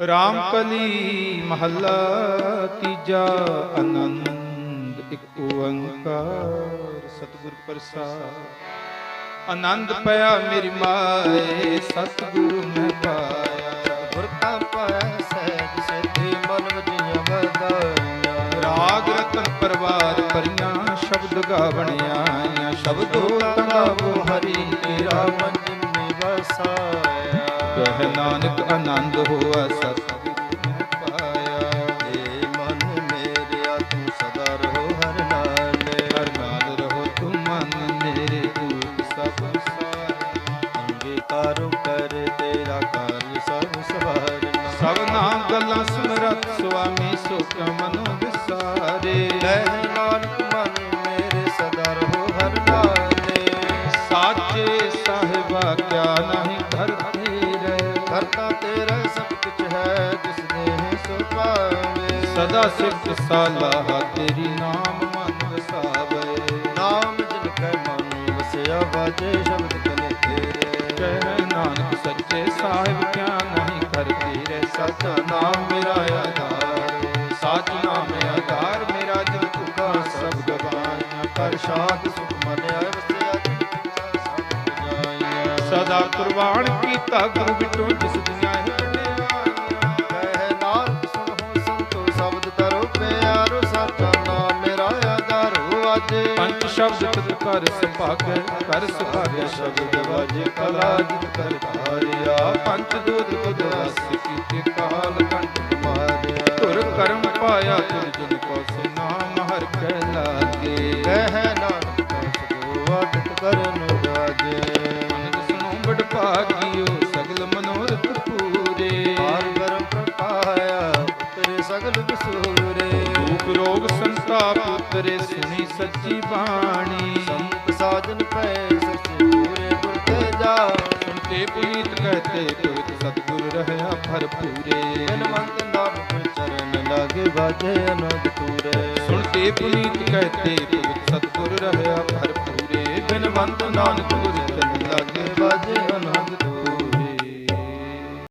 ਰਾਮ ਕਲੀ ਮਹੱਲਾ ਤੀਜਾ ਆਨੰਦ ਇੱਕ ਓੰਕਾਰ ਸਤਿਗੁਰ ਪ੍ਰਸਾਦ। ਆਨੰਦ ਪਿਆ ਮੇਰੀ ਮਾਏ ਸਤਿਗੁਰੂ ਮੈਂ ਪਾਇਆ। ਗੁਰ ਕਾ ਪਾਇ ਸਹਿਜ ਸਿੱਧੀ ਮਨ ਵਜੀਆਂ ਵਧਾਈਆਂ ਰਾਗ ਰਤਨ ਪਰਵਾਰ ਪਰੀਆਂ ਸ਼ਬਦ ਗਾਵਣਿਆਈਆਂ ਸ਼ਬਦੋ ਗਾਵੋ ਤੇਰਾ ਕਾਰਜ ਸਭ ਸਵਾਰਨਾ। ਸਭਨਾ ਗੱਲਾਂ ਸਮਰਤ ਸੁਆਮੀ ਸੋ ਕਿਉ ਮਨੋ ਵਿਸਾਰੇ। ਕਹਿ ਨਾਨਕ ਮਨ ਮੇਰੇ ਸਦਾ ਰਹੋ ਹਰ ਨਾਲੇ ਸਾਚੇ ਸਾਹਿਬਾ ਕਿਆ ਸਦਾ ਸਿਫਤ ਸਾਲਾਹ ਤੇਰੀ ਨਾਮ ਮਨ ਵਸਾਵੇ। ਨਾਮ ਜਿਨ ਕੈ ਮਨ ਵਸਿਆ ਬਾਜੇ ਸ਼ਬਦ ਕਨੇ ਤੇਰੇ। ਕਹਿ ਨਾਨਕ ਸੱਚੇ ਸਾਹਿਬ ਕਿਆ ਨਹੀਂ ਕਰ ਤੇਰੇ ਸੱਚਾ ਨਾਮ ਮੇਰਾ ਆਧਾਰ ਸੱਚ ਨਾਮ ਆਧਾਰ ਮੇਰਾ ਜਿਨ ਤੁਕਾ ਸਭ ਗਵਾਈਆਂ ਕਰ ਸ਼ਾਂਤ ਸੁਖ ਮਨ ਆਇ ਵਸਿਆ ਸਦਾ ਕੁਰਬਾਨ ਕੀਤਾ ਗੁਰੂ ਬਿਟੋ ਜਿਸ ਦੁਨੀਆ ਪੰਜ ਸ਼ਬਦ ਤਤ ਕਰ ਸੁਭਾਗੈ ਕਰ ਸੁਭਾਗੈ ਸ਼ਬਦ ਵਾਜੇ ਕਲਾ ਜਿਤ ਕਰ ਧਾਰਿਆ। ਪੰਜ ਦੂਤ ਕੁਦ ਵਸ ਕੀਤੇ ਕਾਲ ਕੰਠ ਮਾਰਿਆ। ਤੁਰ ਕਰਮ ਪਾਇਆ ਤੁਰ ਜਨ ਕੋ ਸੁਨਾਮ ਹਰ ਕੈ ਲਾਗੇ। ਕਹਿ ਨਾਨਕ ਸਦੋ ਆਦਿਤ ਕਰਨ ਜਾਜੇ ਅਨੰਦ ਸੁਨੋ ਬੜ ਭਾਗਿਓ ਸਗਲ ਮਨੋਰਥ ਪੂਰੇ। ਹਾਰ ਗਰਮ ਪ੍ਰਪਾਇਆ ਤੇਰੇ ਸਗਲ ਵਿਸੂਰੇ ਦੁਖ ਰੋਗ ਉਤਰੇ ਸੁਣੀ ਸੱਚੀ ਬਾਣੀ। ਸੰਤ ਸਾਜਨ ਪੈ ਸੱਚੇ ਪੂਰੇ ਗੁਰ ਤੇ ਜਾ ਸੁਣਤੇ ਪੁਨੀਤ ਕਹਤੇ ਪੁਰਖ ਸਤਿਗੁਰ ਰਹਿਆ ਭਰਪੂਰੇ। ਬਿਨਵੰਤ ਨਾਮ ਚਰਨ ਲਾਗੇ ਬਾਜੇ ਅਨੰਦ ਤੂਰੇ ਸੁਣਤੇ ਪੁਨੀਤ ਕਹਤੇ ਪੁਰਖ ਸਤਿਗੁਰ ਰਹਿਆ ਭਰਪੂਰੇ। ਬਿਨਵੰਤ ਨਾਨਕ ਗੁਰ ਚਰਨ